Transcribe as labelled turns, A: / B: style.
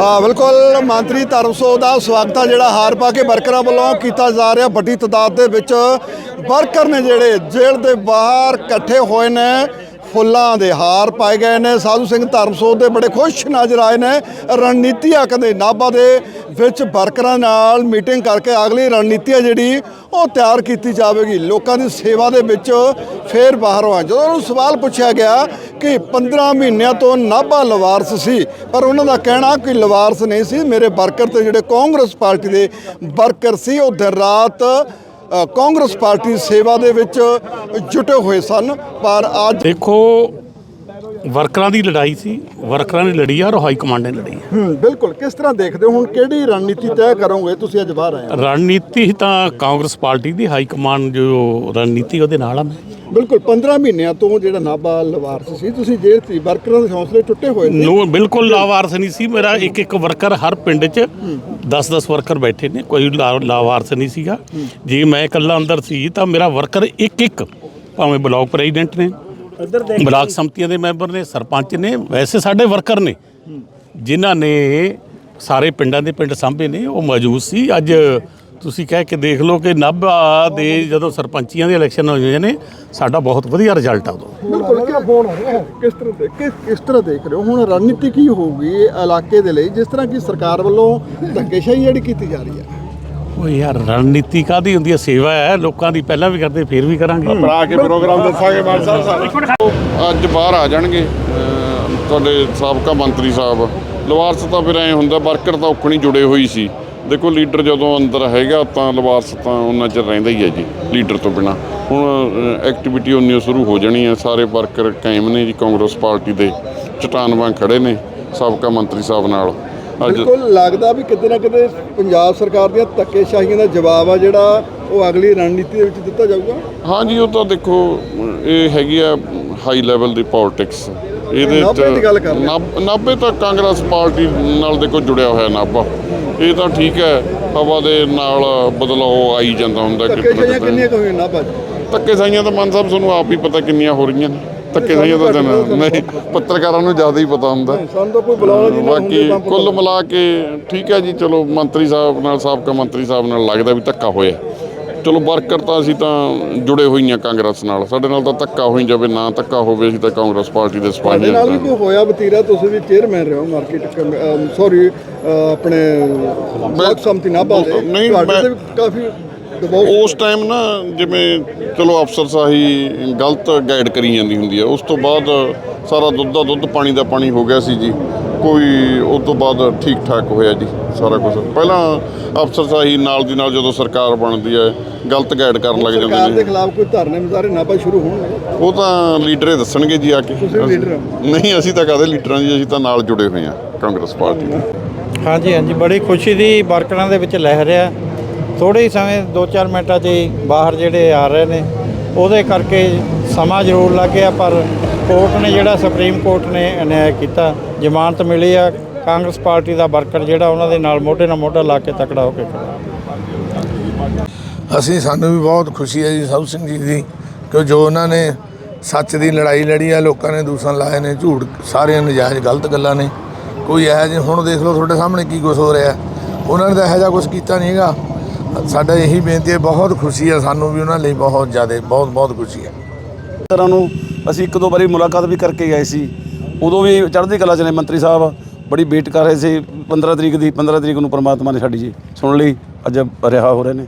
A: ਆ ਬਿਲਕੁਲ ਮੰਤਰੀ ਧਰਮਸੋ ਦਾ ਸਵਾਗਤ ਆ, ਜਿਹੜਾ ਹਾਰ ਪਾ ਕੇ ਵਰਕਰਾਂ ਵੱਲੋਂ ਕੀਤਾ ਜਾ ਰਿਹਾ ਵੱਡੀ ਤਾਦਾਦ ਦੇ ਵਿੱਚ ਵਰਕਰ ਨੇ ਜਿਹੜੇ ਜੇਲ੍ਹ ਦੇ ਬਾਹਰ ਇਕੱਠੇ ਹੋਏ ਨੇ। ਫੁੱਲਾਂ ਦੇ ਹਾਰ ਪਾਏ ਗਏ ਨੇ। ਸਾਧੂ ਸਿੰਘ ਧਰਮਸੋਤ ਦੇ ਬੜੇ ਖੁਸ਼ ਨਜ਼ਰ ਆਏ ਨੇ। ਰਣਨੀਤੀ ਆ ਕਹਿੰਦੇ ਨਾਭਾ ਦੇ ਵਿੱਚ ਵਰਕਰਾਂ ਨਾਲ ਮੀਟਿੰਗ ਕਰਕੇ ਅਗਲੀ ਰਣਨੀਤੀ ਆ ਜਿਹੜੀ, ਉਹ ਤਿਆਰ ਕੀਤੀ ਜਾਵੇਗੀ। ਲੋਕਾਂ ਦੀ ਸੇਵਾ ਦੇ ਵਿੱਚ ਫੇਰ ਬਾਹਰ ਆ ਜਦੋਂ ਉਹਨੂੰ ਸਵਾਲ ਪੁੱਛਿਆ ਗਿਆ ਕਿ 15 ਮਹੀਨਿਆਂ ਤੋਂ ਨਾਭਾ ਲਵਾਰਸ ਸੀ, ਪਰ ਉਹਨਾਂ ਦਾ ਕਹਿਣਾ ਕਿ ਲਵਾਰਸ ਨਹੀਂ ਸੀ। ਮੇਰੇ ਵਰਕਰ ਤੇ ਜਿਹੜੇ ਕਾਂਗਰਸ ਪਾਰਟੀ ਦੇ ਵਰਕਰ ਸੀ, ਉਹ ਦਿਨ ਰਾਤ ਕਾਂਗਰਸ ਪਾਰਟੀ ਸੇਵਾ ਦੇ ਵਿੱਚ ਜੁਟੇ ਹੋਏ ਸਨ ਪਰ ਅੱਜ
B: ਦੇਖੋ ਵਰਕਰਾਂ ਦੀ ਲੜਾਈ ਸੀ ਵਰਕਰਾਂ ਨੇ ਲੜੀ ਆ ਔਰ ਹਾਈ ਕਮਾਂਡ ਨੇ ਲੜੀ ਆ।
A: ਹੂੰ, ਬਿਲਕੁਲ ਕਿਸ ਤਰ੍ਹਾਂ ਦੇਖਦੇ ਹੋ ਹੁਣ ਕਿਹੜੀ ਰਣਨੀਤੀ ਤੈਅ ਕਰੋਗੇ ਤੁਸੀਂ ਅੱਜ ਬਾਹਰ ਆਏ ਹੋ?
B: ਰਣਨੀਤੀ ਤਾਂ ਕਾਂਗਰਸ ਪਾਰਟੀ ਦੀ ਹਾਈ ਕਮਾਂਡ ਜੋ ਰਣਨੀਤੀ ਉਹਦੇ ਨਾਲ ਆ ਮੈਂ।
A: ਬਿਲਕੁਲ 15 ਮਹੀਨਿਆਂ ਤੋਂ ਜਿਹੜਾ ਨਾਭਾ ਲਵਾਰਸ ਸੀ ਤੁਸੀਂ ਜੇਲ੍ਹ ਸੀ ਵਰਕਰਾਂ ਦੇ ਹੌਸਲੇ ਟੁੱਟੇ ਹੋਏ ਸੀ?
B: ਨੂੰ ਬਿਲਕੁਲ ਲਾਵਾਰਸ ਨਹੀਂ ਸੀ ਮੇਰਾ ਇੱਕ ਇੱਕ ਵਰਕਰ ਹਰ ਪਿੰਡ 'ਚ 10-10 ਵਰਕਰ ਬੈਠੇ ਨੇ ਕੋਈ ਲਾ- ਲਾਵਾਰਸ ਨਹੀਂ ਸੀਗਾ। ਜੇ ਮੈਂ ਇਕੱਲਾ ਅੰਦਰ ਸੀ ਤਾਂ ਮੇਰਾ ਵਰਕਰ ਇੱਕ ਇੱਕ ਭਾਵੇਂ ਬਲਾਕ ਪ੍ਰੈਜ਼ੀਡੈਂਟ ਨੇ ਬਲਾਕ ਸੰਮਤੀਆਂ ਦੇ ਮੈਂਬਰ ਨੇ ਸਰਪੰਚ ਨੇ ਵੈਸੇ ਸਾਡੇ ਵਰਕਰ ਨੇ। ਜਿਨ੍ਹਾਂ ਨੇ ਸਾਰੇ ਪਿੰਡਾਂ ਦੇ ਪਿੰਡ ਸਾਂਭੇ ਨੇ ਉਹ ਮੌਜੂਦ ਸੀ। ਅੱਜ ਤੁਸੀਂ ਕਹਿ ਕੇ ਦੇਖ ਲਓ ਕਿ ਨਾਭਾ ਦੇ ਜਦੋਂ ਸਰਪੰਚੀਆਂ ਦੇ ਇਲੈਕਸ਼ਨ ਹੋਏ ਨੇ ਸਾਡਾ ਬਹੁਤ ਵਧੀਆ ਰਿਜ਼ਲਟ ਆ ਉਦੋਂ।
A: ਬਿਲਕੁਲ ਕਿਹੜਾ ਫੋਨ ਆ ਰਿਹਾ। ਹੈ ਕਿਸ ਤਰ੍ਹਾਂ ਦੇ ਕਿਸ ਕਿਸ ਤਰ੍ਹਾਂ ਦੇਖ ਰਹੇ ਹੋ? ਹੁਣ ਰਣਨੀਤੀ ਕੀ ਹੋਊਗੀ ਇਹ ਇਲਾਕੇ ਦੇ ਲਈ? ਜਿਸ ਤਰ੍ਹਾਂ ਕਿ ਸਰਕਾਰ ਵੱਲੋਂ ਧੱਕੇਸ਼ਾਹੀ ਜਿਹੜੀ ਕੀਤੀ ਜਾ ਰਹੀ ਹੈ
B: ਉਹ ਯਾਰ ਰਣਨੀਤੀ ਕਾਦੀ ਹੁੰਦੀ ਹੈ ਸੇਵਾ ਹੈ ਲੋਕਾਂ ਦੀ ਪਹਿਲਾਂ ਵੀ ਕਰਦੇ ਫੇਰ ਵੀ ਕਰਾਂਗੇ।
C: ਬਣਾ ਕੇ ਪ੍ਰੋਗਰਾਮ ਦੱਸਾਂਗੇ ਮਾਨ ਸਾਹਿਬ ਸਾਰੇ ਅੱਜ ਬਾਹਰ ਆ ਜਾਣਗੇ ਤੁਹਾਡੇ ਸਾਬਕਾ ਮੰਤਰੀ ਸਾਹਿਬ। ਲਵਾਰਸ ਤਾਂ ਫਿਰ ਐ ਹੁੰਦਾ ਵਰਕਰ ਤਾਂ ਔਖਣੀ ਜੁੜੇ ਹੋਈ ਸੀ। ਦੇਖੋ ਲੀਡਰ ਜਦੋਂ ਅੰਦਰ ਹੈਗਾ ਤਾਂ ਲਵਾਰਸ ਤਾਂ ਉਹਨਾਂ ਚਿਰ ਰਹਿੰਦਾ ਹੀ ਹੈ ਜੀ ਲੀਡਰ ਤੋਂ ਬਿਨਾ। ਹੁਣ ਐਕਟੀਵਿਟੀ ਉਨੀ ਸ਼ੁਰੂ ਹੋ ਜਾਣੀ ਹੈ। ਸਾਰੇ ਵਰਕਰ ਕਾਇਮ ਨੇ ਜੀ ਕਾਂਗਰਸ ਪਾਰਟੀ ਦੇ ਚਟਾਨ ਵਾਂਗ ਖੜੇ ਨੇ ਸਾਬਕਾ ਮੰਤਰੀ ਸਾਹਿਬ ਨਾਲ।
A: ਬਿਲਕੁਲ ਲੱਗਦਾ ਵੀ ਕਿਤੇ ਨਾ ਕਿਤੇ ਪੰਜਾਬ ਸਰਕਾਰ ਦੀਆਂ ਧੱਕੇਸ਼ਾਹੀਆਂ ਦਾ ਜਵਾਬ ਆ ਜਿਹੜਾ ਉਹ ਅਗਲੀ ਰਣਨੀਤੀ ਦੇ ਵਿੱਚ ਦਿੱਤਾ ਜਾਊਗਾ।
C: ਹਾਂਜੀ ਉਹ ਤਾਂ ਦੇਖੋ ਇਹ ਹੈਗੀ ਆ ਹਾਈ ਲੈਵਲ ਦੀ ਪੋਲਿਟਿਕਸ ਇਹਦੇ
A: ਨਾਭੇ
C: ਤਾਂ ਕਾਂਗਰਸ ਪਾਰਟੀ ਨਾਲ ਦੇਖੋ ਜੁੜਿਆ ਹੋਇਆ ਨਾਭਾ। ਇਹ ਤਾਂ ਠੀਕ ਹੈ ਹਵਾ ਦੇ ਨਾਲ ਬਦਲਾਅ ਆਈ ਜਾਂਦਾ ਹੁੰਦਾ ਕਿਤੇ ਨਾ ਕਿਤੇ। ਧੱਕੇ ਸਾਈਆਂ ਤਾਂ ਮਨ ਸਾਹਿਬ ਤੁਹਾਨੂੰ ਆਪ ਹੀ ਪਤਾ ਕਿੰਨੀਆਂ ਹੋ ਰਹੀਆਂ ਨੇ। ਧੱਕੇ ਸਾਈਆਂ ਤਾਂ ਦਿਨ- ਨਹੀਂ ਪੱਤਰਕਾਰਾਂ ਨੂੰ ਜ਼ਿਆਦਾ ਹੀ ਪਤਾ ਹੁੰਦਾ।
A: ਸਾਨੂੰ ਤਾਂ ਕੋਈ ਬੁਲਾਉਣਾ ਜੀ ਨਾ
C: ਬਾਕੀ ਕੁੱਲ ਮਿਲਾ ਕੇ ਠੀਕ ਹੈ ਜੀ ਚਲੋ ਮੰਤਰੀ ਸਾਹਿਬ ਨਾਲ ਸਾਬਕਾ ਮੰਤਰੀ ਸਾਹਿਬ ਨਾਲ ਲੱਗਦਾ ਵੀ ਧੱਕਾ ਹੋਇਆ। ਚਲੋ ਵਰਕਰ ਤਾਂ ਅਸੀਂ ਤਾਂ ਜੁੜੇ ਹੋਈਆਂ ਕਾਂਗਰਸ ਨਾਲ। ਸਾਡੇ ਨਾਲ ਤਾਂ ਧੱਕਾ ਹੋਈ ਜਾਵੇ ਨਾ ਧੱਕਾ ਹੋਵੇ ਅਸੀਂ ਤਾਂ ਕਾਂਗਰਸ ਪਾਰਟੀ ਦੇ ਸਿਪਾਹੀ
A: ਨਾਲ ਵੀ
C: ਹਾਂ
A: ਕੋਈ ਹੋਇਆ ਵਤੀਰਾ ਤੁਸੀਂ ਵੀ ਚੇਅਰਮੈਨ ਰਹੇ ਹੋ ਮਾਰਕੀਟ ਸੌਰੀ ਆਪਣੇ ਸੰਮਤੀ ਨਾਭਾ ਦੇ।
C: ਨਹੀਂ,
A: ਕਾਫੀ
C: ਉਸ ਟਾਈਮ ਨਾ ਜਿਵੇਂ ਚਲੋ ਅਫਸਰ ਸਾਹੀ ਗਲਤ ਗਾਈਡ ਕਰੀ ਜਾਂਦੀ ਹੁੰਦੀ ਹੈ। ਉਸ ਤੋਂ ਬਾਅਦ ਸਾਰਾ ਦੁੱਧ ਦਾ ਦੁੱਧ ਪਾਣੀ ਦਾ ਪਾਣੀ ਹੋ ਗਿਆ ਸੀ ਜੀ। ਕੋਈ ਉਸ ਤੋਂ ਬਾਅਦ ਠੀਕ ਠਾਕ ਹੋਇਆ ਜੀ ਸਾਰਾ ਕੁਝ ਪਹਿਲਾਂ ਅਫਸਰ ਸਾਹੀ ਨਾਲ ਦੀ ਨਾਲ ਜਦੋਂ ਸਰਕਾਰ ਬਣਦੀ ਹੈ ਗਲਤ ਗਾਈਡ ਕਰਨ ਲੱਗ
A: ਸਰਕਾਰ
C: ਜਾਂਦੇ
A: ਦੇ
C: ਨੇ
A: ਖਿਲਾਫ ਕੋਈ ਧਰਨੇ ਸ਼ੁਰੂ ਹੋਣਗੇ।
C: ਉਹ ਤਾਂ ਲੀਡਰੇ ਦੱਸਣਗੇ ਜੀ ਆ ਕੇ। ਨਹੀਂ ਅਸੀਂ ਤਾਂ ਕਦੇ ਲੀਡਰਾਂ ਜੀ ਅਸੀਂ ਤਾਂ ਨਾਲ ਜੁੜੇ ਹੋਏ ਹਾਂ ਕਾਂਗਰਸ ਪਾਰਟੀ ਦੇ।
D: ਹਾਂਜੀ ਹਾਂਜੀ ਬੜੀ ਖੁਸ਼ੀ ਦੀ ਵਰਕਰਾਂ ਦੇ ਵਿੱਚ ਲਹਿਰ ਰਿਹਾ ਥੋੜੇ ਹੀ ਸਮੇਂ 2-4 ਮਿੰਟਾਂ 'ਚ ਹੀ ਬਾਹਰ ਜਿਹੜੇ ਆ ਰਹੇ ਨੇ, ਉਹਦੇ ਕਰਕੇ ਸਮਾਂ ਜ਼ਰੂਰ ਲੱਗ ਗਿਆ ਪਰ ਕੋਰਟ ਨੇ ਜਿਹੜਾ ਸੁਪਰੀਮ ਕੋਰਟ ਨੇ ਅਨਿਆਇ ਕੀਤਾ, ਜ਼ਮਾਨਤ ਮਿਲੀ ਆ, ਕਾਂਗਰਸ ਪਾਰਟੀ ਦਾ ਵਰਕਰ ਜਿਹੜਾ ਉਹਨਾਂ ਦੇ ਨਾਲ ਮੋਢੇ ਨਾਲ ਮੋਢਾ ਲਾ ਕੇ ਤਕੜਾ ਹੋ ਕੇ ਖੜਾ।
E: ਅਸੀਂ ਸਾਨੂੰ ਵੀ ਬਹੁਤ ਖੁਸ਼ੀ ਹੈ ਜੀ ਸਾਧੂ ਸਿੰਘ ਜੀ ਦੀ, ਕਿ ਜੋ ਉਹਨਾਂ ਨੇ ਸੱਚ ਦੀ ਲੜਾਈ ਲੜੀ ਆ, ਲੋਕਾਂ ਨੇ ਦੂਸਣ ਲਾਏ ਨੇ, ਝੂਠ ਸਾਰੀਆਂ ਨਜਾਇਜ਼ ਗਲਤ ਗੱਲਾਂ ਨੇ। ਕੋਈ ਇਹੋ ਜਿਹੇ ਹੁਣ ਦੇਖ ਲਓ ਤੁਹਾਡੇ ਸਾਹਮਣੇ ਕੀ ਕੁਛ ਹੋ ਰਿਹਾ। ਉਹਨਾਂ ਨੇ ਤਾਂ ਇਹੋ ਜਿਹਾ ਕੁਝ ਕੀਤਾ ਨਹੀਂ ਹੈਗਾ। ਸਾਡਾ ਇਹੀ ਬੇਨਤੀ ਹੈ, ਬਹੁਤ ਖੁਸ਼ੀ ਹੈ, ਸਾਨੂੰ ਵੀ ਉਹਨਾਂ ਲਈ ਬਹੁਤ ਜ਼ਿਆਦਾ, ਬਹੁਤ ਬਹੁਤ ਖੁਸ਼ੀ ਹੈ।
F: ਤਰ੍ਹਾਂ ਨੂੰ ਅਸੀਂ ਇੱਕ ਦੋ ਵਾਰੀ ਮੁਲਾਕਾਤ ਵੀ ਕਰਕੇ ਗਏ ਸੀ। ਉਦੋਂ ਵੀ ਚੜ੍ਹਦੀ ਕਲਾ ਚ ਨੇ ਮੰਤਰੀ ਸਾਹਿਬ, ਬੜੀ ਵੇਟ ਕਰ ਰਹੇ ਸੀ। 15 ਤਰੀਕ ਦੀ 15 ਤਰੀਕ ਨੂੰ ਪ੍ਰਮਾਤਮਾ ਨੇ ਸਾਡੀ ਜੀ ਸੁਣ ਲਈ, ਅੱਜ ਰਿਹਾ ਹੋ ਰਹੇ ਨੇ।